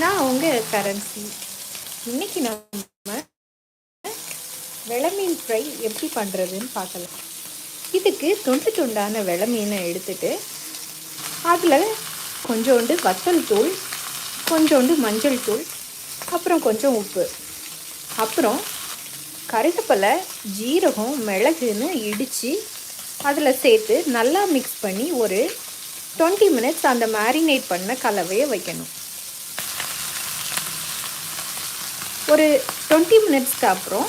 நான் உங்கள் கரன்சி இன்னைக்கு நம்ம வெளமீன் ஃப்ரை எப்படி பண்ணுறதுன்னு பார்க்கலாம். இதுக்கு துண்டு துண்டான விளமீனை எடுத்துட்டு அதில் கொஞ்சோண்டு வத்தல் தூள் கொஞ்சோண்டு மஞ்சள் தூள் அப்புறம் கொஞ்சம் உப்பு. அப்புறம் கருவேப்பிலை ஜீரகம் மிளகுன்னு இடித்து அதில் சேர்த்து நல்லா மிக்ஸ் பண்ணி ஒரு டுவெண்ட்டி மினிட்ஸ் அந்த மேரினேட் பண்ண கலவையை வைக்கணும். ஒரு டுவெண்ட்டி மினிட்ஸ்க்கு அப்புறம்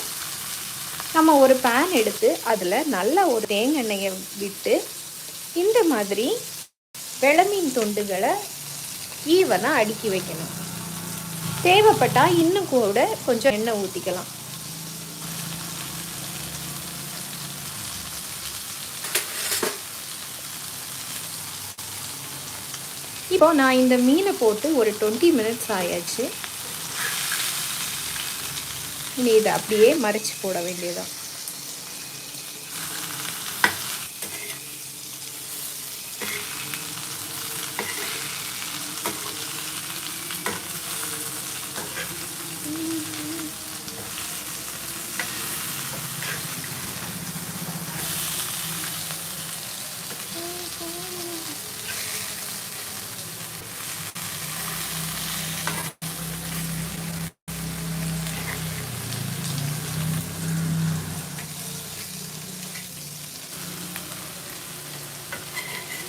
நம்ம ஒரு பேன் எடுத்து அதில் நல்லா ஒரு தேங்காய் எண்ணெயை விட்டு இந்த மாதிரி வெளமீன் துண்டுகளை ஈவனாக அடுக்கி வைக்கணும். தேவைப்பட்டால் இன்னும் கூட கொஞ்சம் எண்ணெய் ஊற்றிக்கலாம் இப்போ நான் இந்த மீனை போட்டு ஒரு டுவெண்ட்டி மினிட்ஸ் ஆயாச்சு. இனி இதை அப்படியே மறைச்சி போட வேண்டியதான்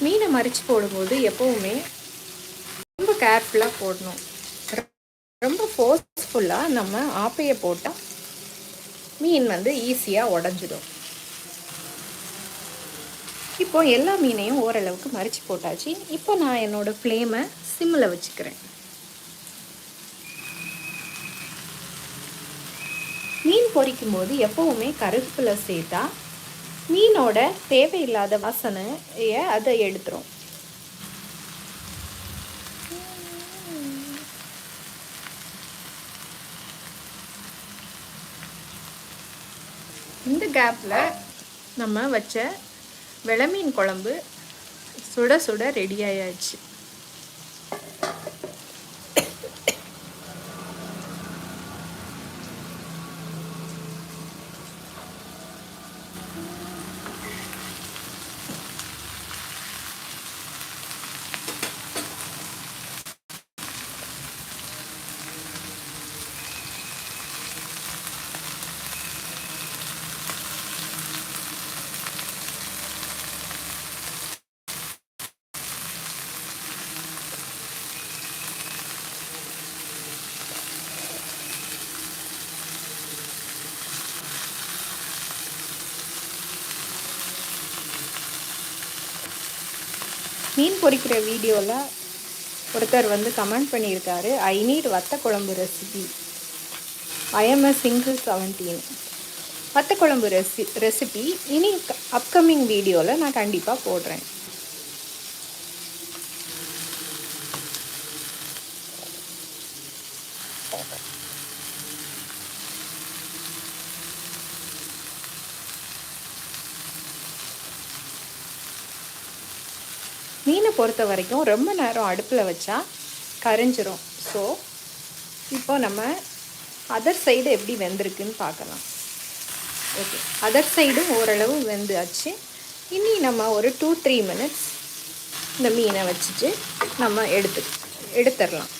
மீனை மறித்து போடும்போது எப்போவுமே ரொம்ப கேர்ஃபுல்லாக போடணும். ரொம்ப ஃபோர்ஸ்ஃபுல்லாக நம்ம ஆப்பையை போட்டால் மீன் வந்து ஈஸியாக உடஞ்சிடும். இப்போ எல்லா மீனையும் ஓரளவுக்கு மறித்து போட்டாச்சு. இப்போ நான் என்னோடய ஃப்ளேமை சிம்மில் வச்சுக்கிறேன். மீன் பொரிக்கும் போது எப்போவுமே கருவேப்பிலை சேர்த்தா மீனோட தேவையில்லாத வாசனையை அதை எடுத்துரும். இந்த கேப்பில் நம்ம வச்ச விளமீன் குழம்பு சுட சுட ரெடி ஆயாச்சு. மீன் பொரிக்கிற வீடியோவில் ஒருத்தர் வந்து கமெண்ட் பண்ணியிருக்காரு. I need vatha kuzhambu recipe I am a single seventeen vatha kuzhambu recipe recipe இனி அப்கமிங் வீடியோவில் நான் கண்டிப்பாக போடுறேன். மீனை பொறுத்த வரைக்கும் ரொம்ப நேரம் அடுப்பில் வச்சா கரைஞ்சிரும். ஸோ இப்போ நம்ம அதர் சைடு எப்படி வெந்திருக்குன்னு பார்க்கலாம். ஓகே அதர் சைடும் ஓரளவு வெந்தாச்சு. இனி நம்ம ஒரு டூ த்ரீ மினிட்ஸ் இந்த மீனை வச்சுட்டு நம்ம எடுத்து எடுத்துடலாம்.